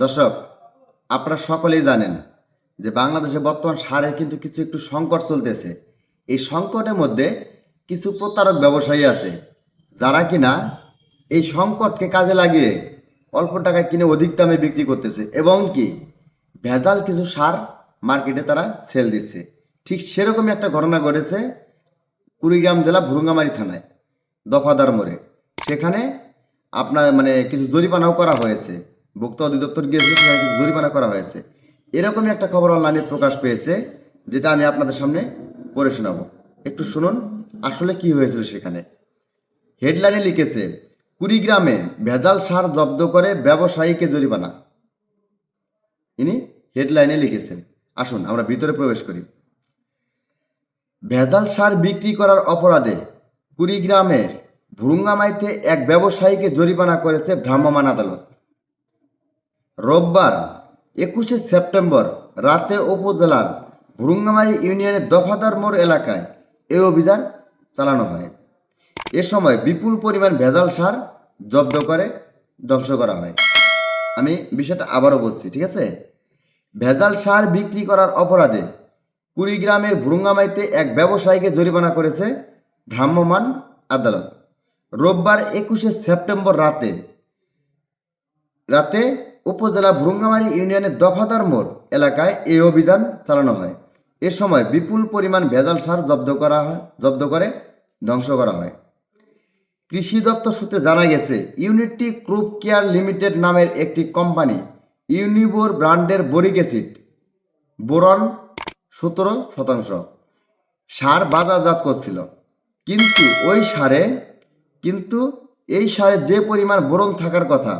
দর্শক, আপনারা সকলেই জানেন যে বাংলাদেশে বর্তমান সারের কিন্তু কিছু একটু সংকট চলতেছে। এই সংকটের মধ্যে কিছু প্রতারক ব্যবসায়ী আছে, যারা কিনা এই সংকটকে কাজে লাগিয়ে অল্প টাকায় কিনে অধিক দামে বিক্রি করতেছে এবং কি ভেজাল কিছু সার মার্কেটে তারা সেল দিচ্ছে। ঠিক সেরকমই একটা ঘটনা ঘটেছে কুড়িগ্রাম জেলা ভুরুঙ্গামারি থানায়, দফাদার মোড়ে। সেখানে আপনার মানে কিছু জরিমানাও করা হয়েছে। ভোক্তা অধিদপ্তর কিছু জরিমানা করা হয়েছে। এরকমই একটা খবর অনলাইনে প্রকাশ পেয়েছে, যেটা আমি আপনাদের সামনে পড়ে শোনাবো। একটু শুনুন, আসলে কি হয়েছিল সেখানে। হেডলাইনে লিখেছে, কুড়িগ্রামে ভেজাল সার জব্দ করে ব্যবসায়ীকে জরিমানা। ইনি হেডলাইনে লিখেছেন। আসুন, আমরা ভিতরে প্রবেশ করি। ভেজাল সার বিক্রি করার অপরাধে কুড়িগ্রামের ভুরুঙ্গামাইতে এক ব্যবসায়ীকে জরিমানা করেছে ভ্রাম্যমাণ আদালত। রোববার, একুশে সেপ্টেম্বর, রাতে উপজেলার ভুরুঙ্গামারি ইউনিয়নের দফাদার মোড় এলাকায় এই অভিযান চালানো হয়। এ সময় বিপুল পরিমাণ ভেজাল সার জব্দ করে, ধ্বংস করা হয়। আমি বিষয়টা আবারও বলছি, ঠিক আছে? ভেজাল সার বিক্রি করার অপরাধে কুড়িগ্রামের ভুরুঙ্গামাইতে এক ব্যবসায়ীকে জরিমানা করেছে ভ্রাম্যমাণ আদালত। রোববার, একুশে সেপ্টেম্বর রাতে রাতে উপজেলা ভুরুঙ্গামারি ইউনিয়নের দফাদার মোড় এলাকায় এই অভিযান চালানো হয়। এ সময় বিপুল পরিমাণ ভেজাল সার জব্দ করা হয়, জব্দ করে, ধ্বংস করা হয়। কৃষি দপ্তর সূত্রে জানা গেছে, ইউনিটি ক্রুপ কেয়ার লিমিটেড নামের একটি কোম্পানি ইউনিবোর ব্র্যান্ডের বরিক অ্যাসিড, বোরন, সতেরো শতাংশ সার বাজারজাত করছিল। কিন্তু ওই সারে, কিন্তু এই সারে যে পরিমাণ বোরন থাকার কথা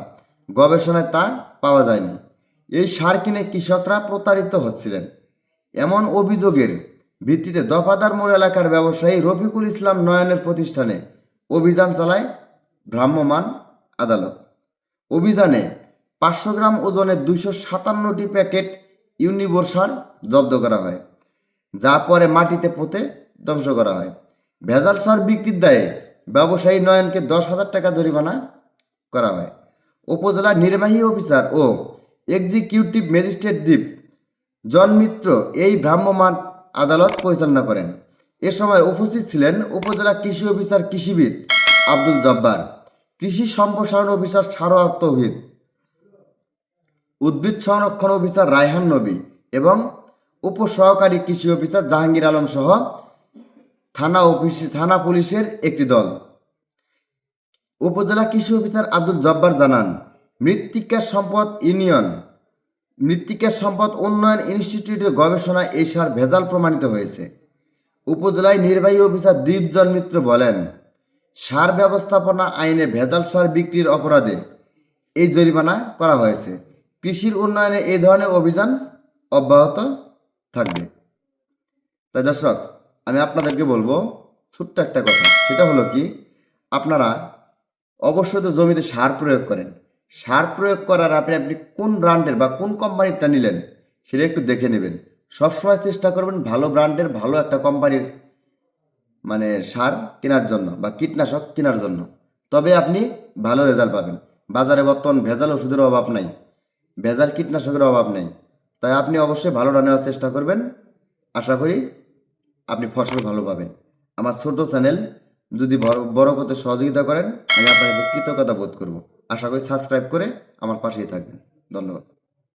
গবেষণায় তা পাওয়া যায়নি। এই সার কিনে কৃষকরা প্রতারিত হচ্ছিলেন। এমন অভিযোগের ভিত্তিতে দফাদার মোড় এলাকার ব্যবসায়ী রফিকুল ইসলাম নয়নের প্রতিষ্ঠানে অভিযান চালায় ভ্রাম্যমাণ আদালত। অভিযানে পাঁচশো গ্রাম ওজনের দুইশো সাতান্নটি প্যাকেট ইউনিবোর সার জব্দ করা হয়, যা পরে মাটিতে পুঁতে ধ্বংস করা হয়। ভেজাল সার বিক্রির দায়ে ব্যবসায়ী নয়নকে দশ হাজার টাকা জরিমানা করা হয়। উপজেলা নির্বাহী অফিসার ও এক্সিকিউটিভ ম্যাজিস্ট্রেট দ্বীপ জন মিত্র এই ভ্রাম্যমাণ আদালত পরিচালনা করেন। এ সময় উপস্থিত ছিলেন উপজেলা কৃষি অফিসার কৃষিবিদ আব্দুল জব্বার, কৃষি সম্প্রসারণ অফিসার সারোয়ার তৌহিদ, উদ্ভিদ সংরক্ষণ অফিসার রায়হান নবী এবং উপসহকারী কৃষি অফিসার জাহাঙ্গীর আলম সহ থানা অফিস থানা পুলিশের একটি দল। উপজেলা কৃষি অফিসার আব্দুল জব্বার জানান, মৃত্তিকা সম্পদ ইউনিয়ন, মৃত্তিকা সম্পদ উন্নয়ন ইনস্টিটিউটের গবেষণায় এই সার ভেজাল প্রমাণিত হয়েছে। উপজেলায় নির্বাহী অফিসার দীপজন মিত্র বলেন, সার ব্যবস্থাপনা আইনে ভেজাল সার বিক্রির অপরাধে এই জরিমানা করা হয়েছে। কৃষির উন্নয়নে এই ধরনের অভিযান অব্যাহত থাকবে। তাই দর্শক, আমি আপনাদেরকে বলব ছোট্ট একটা কথা। সেটা হলো কি, আপনারা অবশ্যই তো জমিতে সার প্রয়োগ করেন। সার প্রয়োগ করার আপনি আপনি কোন ব্র্যান্ডের বা কোন কোম্পানিরটা নিলেন সেটা একটু দেখে নেবেন। সবসময় চেষ্টা করবেন ভালো ব্র্যান্ডের ভালো একটা কোম্পানির মানে সার কেনার জন্য বা কীটনাশক কেনার জন্য। তবে আপনি ভালো রেজাল্ট পাবেন। বাজারে বর্তমান ভেজাল ওষুধের অভাব নাই। ভেজাল কীটনাশকের অভাব নেই। তাই আপনি অবশ্যই ভালোটা নেওয়ার চেষ্টা করবেন। আশা করি আপনি ফসল ভালো পাবেন। আমার ছোট চ্যানেল যদি বড় করতে সহযোগিতা করেন, আমি আপনাকে কৃতজ্ঞতা বোধ করব। আশা করি সাবস্ক্রাইব করে আমার পাশেই থাকবেন। ধন্যবাদ।